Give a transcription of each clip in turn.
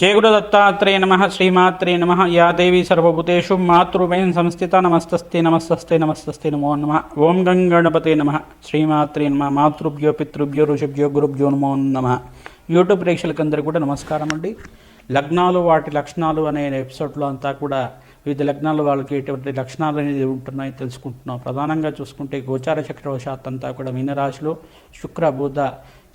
జయగురు దత్తాత్రేయ నమ శ్రీమాత్రే నమ యా దేవి సర్వభూతేషు మాతృమేన్ సంస్థిత నమస్తస్తే నమస్తస్తే నమస్తస్తే నమో నమ. ఓం గంగణపతే నమ. శ్రీమాత్రే నమ. మాతృభ్యో పితృభ్యో ఋషభ్యో గురుభ్యో నమో నమ. యూట్యూబ్ ప్రేక్షకులందరూ కూడా నమస్కారం అండి. లగ్నాలు వాటి లక్షణాలు అనే ఎపిసోడ్లో అంతా కూడా వివిధ లగ్నాలు వాళ్ళకి ఎటువంటి లక్షణాలు అనేది ఉంటున్నాయి తెలుసుకుంటున్నాం. ప్రధానంగా చూసుకుంటే గోచార చక్రవశాత్ అంతా కూడా మీనరాశిలో శుక్ర బుధ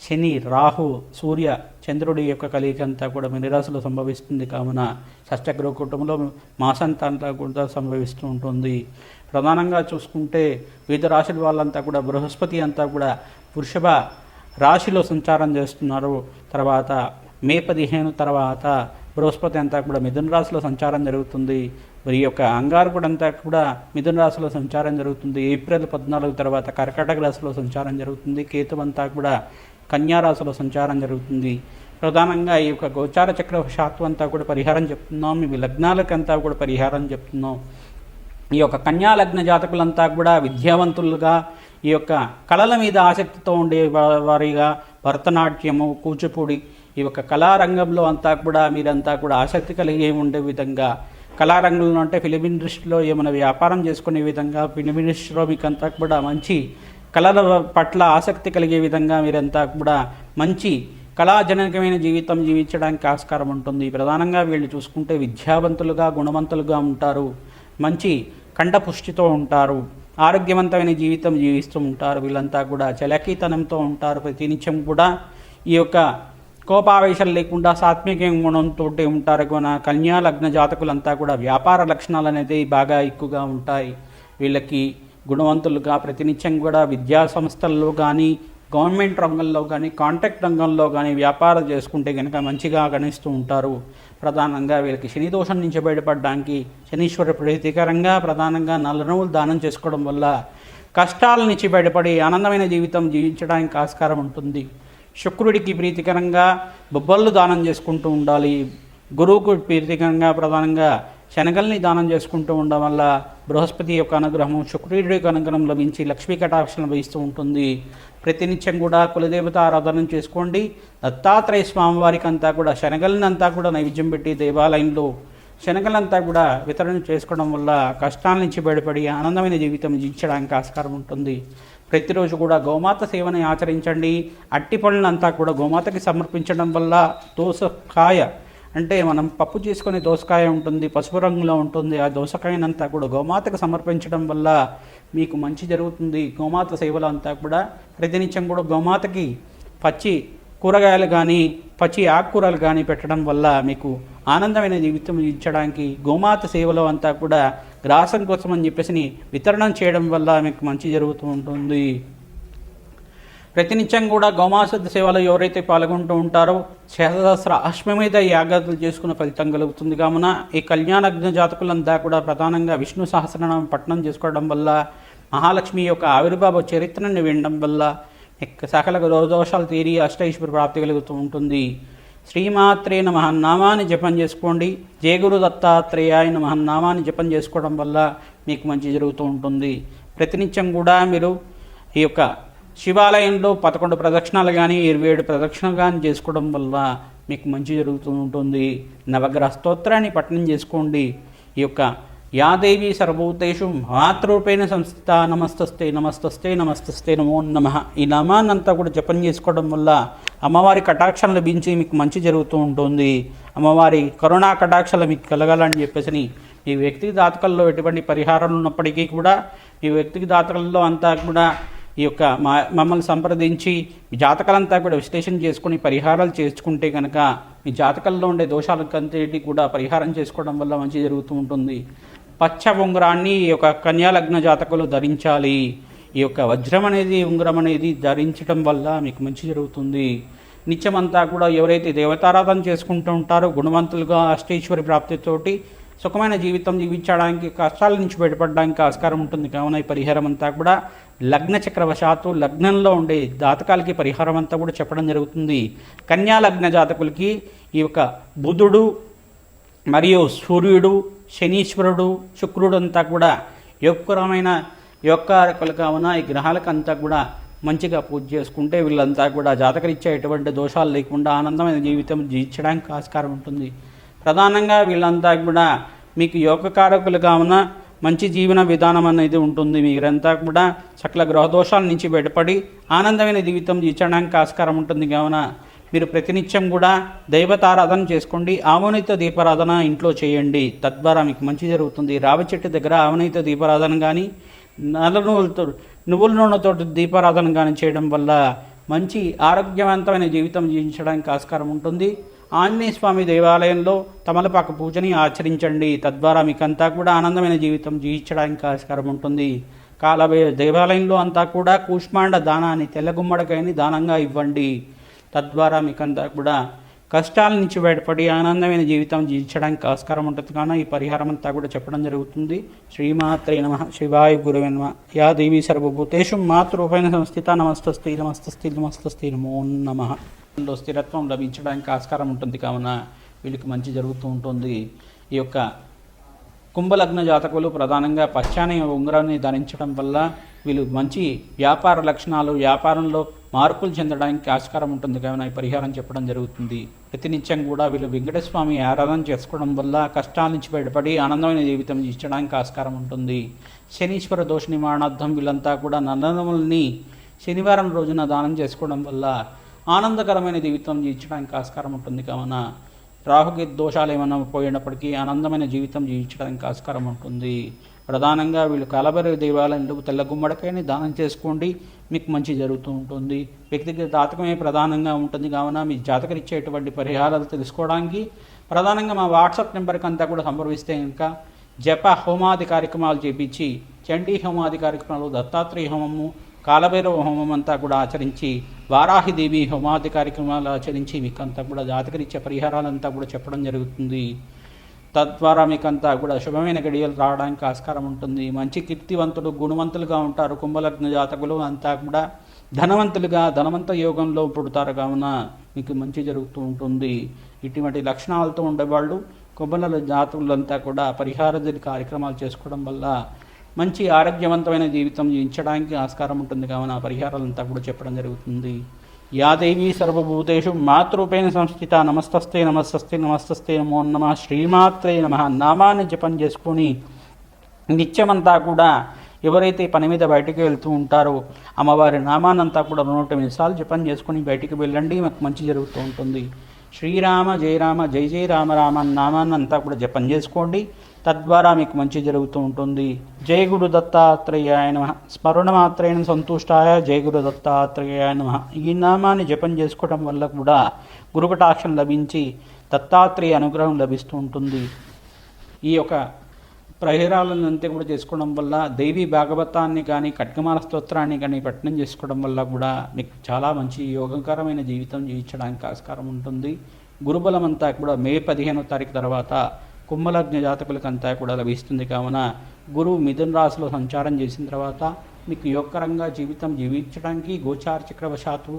శని రాహు సూర్య చంద్రుడి యొక్క కలియిక అంతా కూడా మీనరాశిలో సంభవిస్తుంది. కావున షష్టగ్రహ కుటుంబంలో మాసంతా కూడా సంభవిస్తూ ఉంటుంది. ప్రధానంగా చూసుకుంటే వివిధ రాశుల వాళ్ళంతా కూడా బృహస్పతి అంతా కూడా వృషభ రాశిలో సంచారం చేస్తున్నారు. తర్వాత మే పదిహేను తర్వాత బృహస్పతి అంతా కూడా మిథున రాశిలో సంచారం జరుగుతుంది. మరి యొక్క అంగారకుడు అంతా కూడా మిథున రాశిలో సంచారం జరుగుతుంది. ఏప్రిల్ పద్నాలుగు తర్వాత కర్కాటక రాశిలో సంచారం జరుగుతుంది. కేతు అంతా కూడా కన్యారాశిలో సంచారం జరుగుతుంది. ప్రధానంగా ఈ యొక్క గోచార చక్ర శాతం అంతా కూడా పరిహారం చెప్తున్నాం. మీ లగ్నాలకంతా కూడా పరిహారం చెప్తున్నాం. ఈ యొక్క కన్యా లగ్న జాతకులంతా కూడా విద్యావంతులుగా ఈ యొక్క కళల మీద ఆసక్తితో ఉండే వారిగా భరతనాట్యము కూచిపూడి ఈ యొక్క కళారంగంలో అంతా కూడా మీరంతా కూడా ఆసక్తి కలిగి ఉండే విధంగా కళారంగంలో అంటే ఫిలిం ఇండస్ట్రీలో ఏమైనా వ్యాపారం చేసుకునే విధంగా ఫిలిం ఇండస్ట్రీలో మీకంతా కూడా మంచి కళల పట్ల ఆసక్తి కలిగే విధంగా మీరంతా కూడా మంచి కళాజనకమైన జీవితం జీవించడానికి ఆస్కారం ఉంటుంది. ప్రధానంగా వీళ్ళు చూసుకుంటే విద్యావంతులుగా గుణవంతులుగా ఉంటారు. మంచి కంఠపుష్టితో ఉంటారు. ఆరోగ్యవంతమైన జీవితం జీవిస్తూ ఉంటారు. వీళ్ళంతా కూడా చలకీతనంతో ఉంటారు. ప్రతినిత్యం కూడా ఈ యొక్క కోపావేశాలు లేకుండా సాత్విక గుణంతో ఉంటారు. కూడా కన్యా లగ్న జాతకులంతా కూడా వ్యాపార లక్షణాలు అనేది బాగా ఎక్కువగా ఉంటాయి. వీళ్ళకి గుణవంతులుగా ప్రతినిత్యం కూడా విద్యా సంస్థల్లో కానీ గవర్నమెంట్ రంగంలో కానీ కాంట్రాక్ట్ రంగంలో కానీ వ్యాపారం చేసుకుంటే కనుక మంచిగా గణిస్తూ ఉంటారు. ప్రధానంగా వీళ్ళకి శని దోషం నుంచి బయటపడడానికి శనీశ్వర ప్రీతికరంగా ప్రధానంగా నల్లనువులు దానం చేసుకోవడం వల్ల కష్టాల నుంచి బయటపడి ఆనందమైన జీవితం జీవించడానికి ఆస్కారం ఉంటుంది. శుక్రుడికి ప్రీతికరంగా బొబ్బళ్ళు దానం చేసుకుంటూ ఉండాలి. గురువుకు ప్రీతికరంగా ప్రధానంగా శనగల్ని దానం చేసుకుంటూ ఉండడం వల్ల బృహస్పతి యొక్క అనుగ్రహం శుక్రుడి యొక్క అనుగ్రహం లభించి లక్ష్మీ కటాక్షం లభిస్తూ ఉంటుంది. ప్రతినిత్యం కూడా కులదేవత ఆరాధన చేసుకోండి. దత్తాత్రేయ స్వామివారికి అంతా కూడా శనగల్ని అంతా కూడా నైవేద్యం పెట్టి దేవాలయంలో శనగలంతా కూడా వితరణ చేసుకోవడం వల్ల కష్టాల నుంచి బయటపడి ఆనందమైన జీవితం జీవించడానికి ఆస్కారం ఉంటుంది. ప్రతిరోజు కూడా గోమాత సేవని ఆచరించండి. అట్టి పళ్ళంతా కూడా గోమాతకి సమర్పించడం వల్ల దోసకాయ అంటే మనం పప్పు చేసుకునే దోసకాయ ఉంటుంది పసుపు రంగులో ఉంటుంది ఆ దోసకాయనంతా కూడా గోమాతకు సమర్పించడం వల్ల మీకు మంచి జరుగుతుంది. గోమాత సేవలు అంతా కూడా ప్రతినిత్యం కూడా గోమాతకి పచ్చి కూరగాయలు కానీ పచ్చి ఆకుకూరలు కానీ పెట్టడం వల్ల మీకు ఆనందమైన జీవితం ఇచ్చడానికి గోమాత సేవలో అంతా కూడా గ్రాసం కోసం అని చెప్పేసి వితరణం చేయడం వల్ల మీకు మంచి జరుగుతూ ఉంటుంది. ప్రతినిత్యం కూడా గోమాస సేవలో ఎవరైతే పాల్గొంటూ ఉంటారో శతసహస్ర మీద యాగాదులు చేసుకున్న ఫలితం కలుగుతుంది. కావున ఈ కళ్యాణగ్న జాతకులంతా కూడా ప్రధానంగా విష్ణు సహస్రనామం పట్టణం చేసుకోవడం వల్ల మహాలక్ష్మి యొక్క ఆవిర్భావ చరిత్రను వినడం వల్ల సకల దోషాలు తీరి అష్టైశ్వర ప్రాప్తి కలుగుతూ ఉంటుంది. శ్రీమాత్రే నమ నామాన్ని జపం చేసుకోండి. జయగురు దత్తాత్రేయాయ నమ నామాన్ని జపం చేసుకోవడం వల్ల మీకు మంచి జరుగుతూ ఉంటుంది. ప్రతినిత్యం కూడా మీరు ఈ యొక్క శివాలయంలో పదకొండు ప్రదక్షిణాలు కానీ ఇరవై ఏడు ప్రదక్షిణలు కానీ చేసుకోవడం వల్ల మీకు మంచి జరుగుతూ ఉంటుంది. నవగ్రహ స్తోత్రాన్ని పఠనం చేసుకోండి. ఈ యొక్క యాదేవి సర్వభూతేషు మాతృరూపేణ సంస్థ నమస్తస్తే నమస్తస్తే నమస్తస్తే నమో నమ. ఈ నామాన్నంతా కూడా జపం చేసుకోవడం వల్ల అమ్మవారి కటాక్షం లభించి మీకు మంచి జరుగుతూ ఉంటుంది. అమ్మవారి కరుణా కటాక్షలు మీకు కలగాలని చెప్పేసి ఈ వ్యక్తిగత దాతకల్లో ఎటువంటి పరిహారాలు ఉన్నప్పటికీ కూడా ఈ వ్యక్తిగత దాతకల్లో అంతా కూడా ఈ యొక్క మా మమ్మల్ని సంప్రదించి జాతకాలంతా కూడా విశ్లేషణ చేసుకుని పరిహారాలు చేసుకుంటే కనుక మీ జాతకాల్లో ఉండే దోషాలకంతటి కూడా పరిహారం చేసుకోవడం వల్ల మంచి జరుగుతూ ఉంటుంది. పచ్చ ఉంగరాన్ని ఈ యొక్క కన్యాలగ్న జాతకంలో జాతకులు ధరించాలి. ఈ యొక్క వజ్రం అనేది ఉంగరం అనేది ధరించడం వల్ల మీకు మంచి జరుగుతుంది. నిత్యమంతా కూడా ఎవరైతే దేవతారాధన చేసుకుంటూ ఉంటారో గుణవంతులుగా అష్టేశ్వరి ప్రాప్తితోటి సుఖమైన జీవితం జీవించడానికి కష్టాల నుంచి బయటపడడానికి ఆస్కారం ఉంటుంది. కావున ఈ పరిహారం అంతా కూడా లగ్న చక్రవశాత్తు లగ్నంలో ఉండే జాతకాలకి పరిహారం అంతా కూడా చెప్పడం జరుగుతుంది. కన్యా లగ్న జాతకులకి ఈ యొక్క బుధుడు మరియు సూర్యుడు శనీశ్వరుడు శుక్రుడు అంతా కూడా యొక్కరమైన యొక్కరకులు కావున ఈ గ్రహాలకంతా కూడా మంచిగా పూజ చేసుకుంటే వీళ్ళంతా కూడా జాతకరీత్యా ఎటువంటి దోషాలు లేకుండా ఆనందమైన జీవితం జీవించడానికి ఆస్కారం ఉంటుంది. ప్రధానంగా వీళ్ళంతా కూడా మీకు యోగకారకులుగా ఉన్న మంచి జీవన విధానం అనేది ఉంటుంది. మీరంతా కూడా సకల గ్రహదోషాల నుంచి బయటపడి ఆనందమైన జీవితం జీవించడానికి ఆస్కారం ఉంటుంది. కావున మీరు ప్రతినిత్యం కూడా దైవతారాధన చేసుకోండి. ఆవనిత దీపారాధన ఇంట్లో చేయండి. తద్వారా మీకు మంచి జరుగుతుంది. రావి చెట్టు దగ్గర ఆవనిత దీపారాధన కానీ నల్ల నువ్వులతో నువ్వుల నూనెతో దీపారాధన కానీ చేయడం వల్ల మంచి ఆరోగ్యవంతమైన జీవితం జీవించడానికి ఆస్కారం ఉంటుంది. ఆంజనేయ స్వామి దేవాలయంలో తమలపాక పూజని ఆచరించండి. తద్వారా మీకంతా కూడా ఆనందమైన జీవితం జీవించడానికి ఆస్కారం ఉంటుంది. కాలభై దేవాలయంలో అంతా కూడా కూష్మాండ దానాన్ని తెల్లగుమ్మడికాయని దానంగా ఇవ్వండి. తద్వారా మీకంతా కూడా కష్టాల నుంచి బయటపడి ఆనందమైన జీవితం జీవించడానికి ఆస్కారం ఉంటుంది. కానీ ఈ పరిహారం అంతా కూడా చెప్పడం జరుగుతుంది. శ్రీమాత్రే నమ. శివాయ గురువే నమ. యా దేవి సర్వభూతేషు మాతృపైన సంస్థిత నమస్తస్తి నమస్తస్తి నమస్తస్తి నమో నమ. లో స్థిరత్వం లభించడానికి ఆస్కారం ఉంటుంది. కావున వీళ్ళకి మంచి జరుగుతూ ఉంటుంది. ఈ యొక్క కుంభలగ్న జాతకులు ప్రధానంగా పచ్చాని ఉంగరాన్ని ధరించడం వల్ల వీళ్ళు మంచి వ్యాపార లక్షణాలు వ్యాపారంలో మార్పులు చెందడానికి ఆస్కారం ఉంటుంది. కావున ఈ పరిహారం చెప్పడం జరుగుతుంది. ప్రతినిత్యం కూడా వీళ్ళు వెంకటస్వామి ఆరాధన చేసుకోవడం వల్ల కష్టాల నుంచి బయటపడి ఆనందమైన జీవితం ఇచ్చడానికి ఆస్కారం ఉంటుంది. శనీశ్వర దోష నివారణార్థం వీళ్ళంతా కూడా నందనముల్ని శనివారం రోజున దానం చేసుకోవడం వల్ల ఆనందకరమైన జీవితం జీవించడానికి ఆస్కారం ఉంటుంది. కావున రాహుకి దోషాలు ఏమైనా పోయినప్పటికీ ఆనందమైన జీవితం జీవించడానికి ఆస్కారం ఉంటుంది. ప్రధానంగా వీళ్ళు కలబరి దేవాలయంలో తెల్ల గుమ్మడికాయని దానం చేసుకోండి. మీకు మంచి జరుగుతూ ఉంటుంది. వ్యక్తిగత జాతకమే ప్రధానంగా ఉంటుంది. కావున మీ జాతకరిచ్చేటువంటి పరిహారాలు తెలుసుకోవడానికి ప్రధానంగా మా వాట్సాప్ నెంబర్కి అంతా కూడా సంప్రదిస్తే ఇంకా జప హోమాది కార్యక్రమాలు చేపించి చండీ హోమాది కార్యక్రమాలు దత్తాత్రేయ హోమము కాలభైరవ హోమం అంతా కూడా ఆచరించి వారాహిదేవి హోమాది కార్యక్రమాలు ఆచరించి మీకు అంతా కూడా జాతకరీత్యా పరిహారాలంతా కూడా చెప్పడం జరుగుతుంది. తద్వారా మీకంతా కూడా శుభమైన గడియలు రావడానికి ఆస్కారం ఉంటుంది. మంచి కీర్తివంతులు గుణవంతులుగా ఉంటారు. కుంభలగ్న జాతకులు అంతా కూడా ధనవంతులుగా ధనవంత యోగంలో పుడతారు. కావున మీకు మంచి జరుగుతూ ఉంటుంది. ఇటువంటి లక్షణాలతో ఉండేవాళ్ళు కుంభల జాతకులంతా కూడా పరిహార కార్యక్రమాలు చేసుకోవడం వల్ల మంచి ఆరోగ్యవంతమైన జీవితం జీవించడానికి ఆస్కారం ఉంటుంది. కావున పరిహారాలంతా కూడా చెప్పడం జరుగుతుంది. యాదేవి సర్వభూతేషు మాతృపేణ సంస్థిత నమస్తస్తే నమస్తస్తే నమస్తస్తే నమో నమ. శ్రీమాత్రే నమ. నామాన్ని జపం చేసుకొని నిత్యమంతా కూడా ఎవరైతే పని మీద బయటికి వెళ్తూ ఉంటారో అమ్మవారి నామానంతా కూడా నూట ఎనిమిది సార్లు జపం చేసుకొని బయటికి వెళ్ళండి. మాకు మంచి జరుగుతూ ఉంటుంది. శ్రీరామ జయరామ జై జయ రామ రామ నామాన్ని అంతా కూడా జపం చేసుకోండి. తద్వారా మీకు మంచి జరుగుతూ ఉంటుంది. జయ గురు దత్తాత్రేయాయ నమ. స్మరణ మాత్రేణ సంతుష్టాయ జయ గురు దత్తాత్రేయాయ నమ. ఈ నామాన్ని జపం చేసుకోవడం వల్ల కూడా గురుకటాక్షం లభించి దత్తాత్రేయ అనుగ్రహం లభిస్తూ ఉంటుంది. ఈ యొక్క ప్రహేరాలను అంతే కూడా చేసుకోవడం వల్ల దేవి భాగవతాన్ని కానీ కట్కమాల స్తోత్రాన్ని కానీ పట్టణం చేసుకోవడం వల్ల కూడా మీకు చాలా మంచి యోగకరమైన జీవితం జీవించడానికి ఆస్కారం ఉంటుంది. గురుబలం అంతా కూడా మే పదిహేనో తారీఖు తర్వాత కుంభలగ్న జాతకులకంతా కూడా లభిస్తుంది. కావున గురువు మిథున రాశిలో సంచారం చేసిన తర్వాత మీకు యోగకరంగా జీవితం జీవించడానికి గోచార చక్రవశాత్తు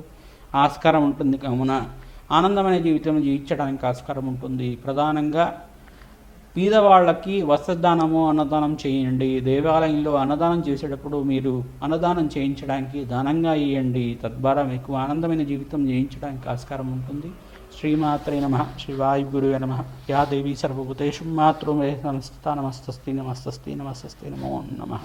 ఆస్కారం ఉంటుంది. కావున ఆనందమైన జీవితం జీవించడానికి ఆస్కారం ఉంటుంది. ప్రధానంగా పేదవాళ్ళకి వస్త్రదానము అన్నదానం చేయండి. దేవాలయంలో అన్నదానం చేసేటప్పుడు మీరు అన్నదానం చేయించడానికి దానంగా ఇవ్వండి తద్వారా మీకు ఆనందమైన జీవితం జయించడానికి ఆస్కారం ఉంటుంది. శ్రీమాత్రే నమ. శ్రీవాయు గురువే నమ. యా దేవి సర్వభూతేషు మాతృమే. నమస్తా నమస్తస్తి నమస్తస్తి నమస్తస్తి నమో నమ.